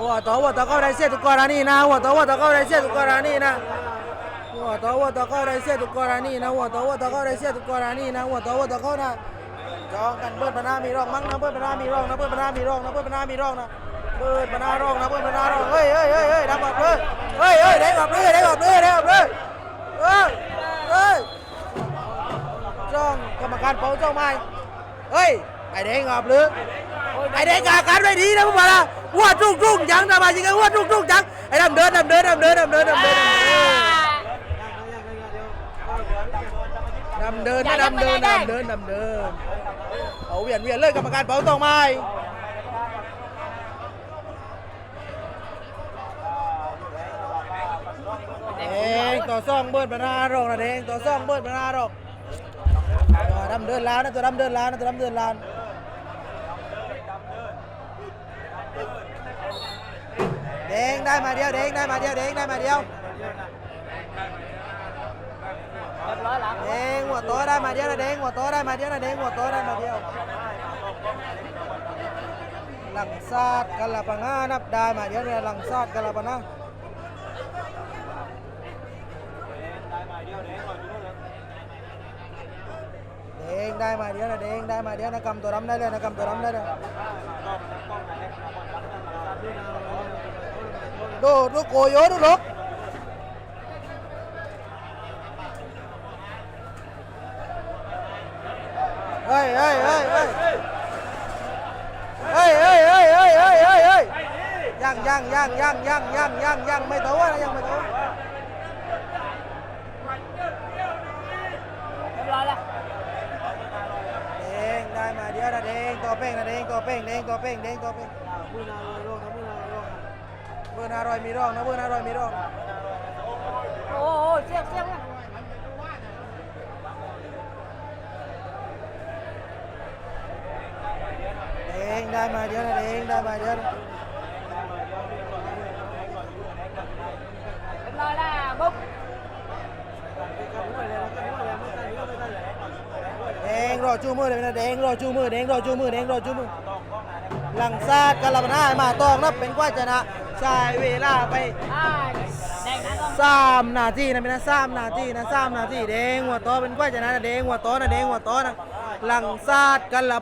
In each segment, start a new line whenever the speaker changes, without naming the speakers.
วัวตัววัวตัวก็ได้เสียทุ wata kawra ise tu korani na wata wata kawra ise tu korani na wata wata kawra ise tu ววัวตั na wata wata kawra ise tu korani na wata wata kawra จองกันเบิดปนามีร่องมั่งนะเบิดปนามีร่องนะเบิดปนามีร่องนะเบิดปนามีร่องนะเบิดปนาร่องนะเบิดปนาร่องเฮ้ยเฮ้ยเฮ้ยเฮ้ยดับแบบเลยเฮ้ยเฮ้ยได้กับเลยได้กับเลยได้กับเลยเฮ้ยเฮ้ยจ้องกรรมการเป่าจ้องไม้เฮ้ยไอเด้งแบบเลย ไอ้เด็กอาการไม่ดีนะพวกมันนะวัวจุกจุกยังทำไมจริงๆวัวจุกจุกยังไอ้ดำเดินดำเดินดำเดินดำเดินดำเดินดำเดินดำเดินดำเดินดำเดินดำเดินเอาเวียนเวียนเลยกรรมการเป่าตองไม้เองต่อซ่องเบิดบรรณารองนะเองต่อซ่องเบิดบรรณารองดำเดินล้าวนะตัวดำเดินล้าวนะตัวดำเดินล้าว เด้งได้มาเดียวเด้งได้มาเดียวเด้งได้มาเดียวเด้งหัวโตได้มาเดียวนะเด้งหัวโตได้มาเดียวนะเด้งหัวโตได้มาเดียวหลังซาดกะละปังานับได้มาเดียวเนี่ยหลังซาดกะละปังงาเด้งได้มาเดียวนะเด้งได้มาเดียวนะกำตัวดำได้เลยนะกำตัวดำได้เลย ดูดูโกโยดูลูกเฮ้ยเฮ้ยเฮ้ยเฮ้ยเฮ้ยเฮ้ยเฮ้ยเฮ้ยเฮ้ยเฮ้ยเฮ้ยยังยังยังยังยังยังยังยังไม่โตนะยังไม่โต
เรียบร้อยแล้ว
เด้งได้มาเดียวนะเด้งตัวเป้งนะเด้งตัวเป้งเด้งตัวเป้งเด้งตัวเป้งเบอ ร์นอร่อยมีร่องนะเบอร์นารอยมีร่อง
โอ้โหเสียงเสียงนะ
เด้งได้มาเยอะนะเด้งได้มาเยวนะ
เรียบร้อยแล้วบุ๊บ
แดง รอจูมือเลยนะแดงรอจูมือแดงรอจูมือแดงรอจูมือหลังซาดกะละบนามาตองนับเป็นกว่าชนะใช้เวลาไป
อ่าแดงนั้นต้อง
สามนาทีนะเป็นนะสามนาทีนะสามนาทีแดงหัวโตเป็นกว่าชนะแดงหัวโตนะแดงหัวโตนะหลังซาดกะละ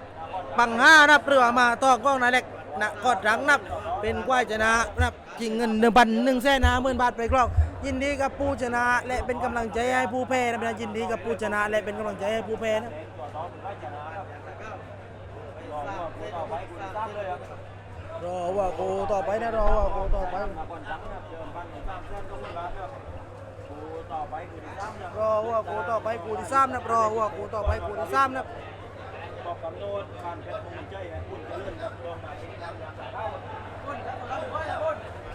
ปังห้านับเรือมาตองกล้องนาเล็กนะกอดรังนับเป็นกว่าชนะนับจริงเงินหนึ่งพันหนึ่งแสนห้าหมื่นบาทไปครองยินดีกับผู้ชนะและเป็นกำลังใจให้ผู้แพ้นะเป็นยินดีกับผู้ชนะและเป็นกำลังใจให้ผู้แพ้นะ รอว่ากูต่อไปกูซ้ำเลยครับรอว่ากูต่อไปนะรอว่ากูต่อไปรอว่รักูต่อไปกูจะซ้ำนะรอว่ากูต่อไปกูที่ซ้ำนะ
รอว่ากูต่อไปกูที่ซ้ำนะกับโน้ตผ่านเพชรคงใจ
คุณจะเลื่อนครับรอมาเองครับอยากได้คุณครับคุณครับคุณ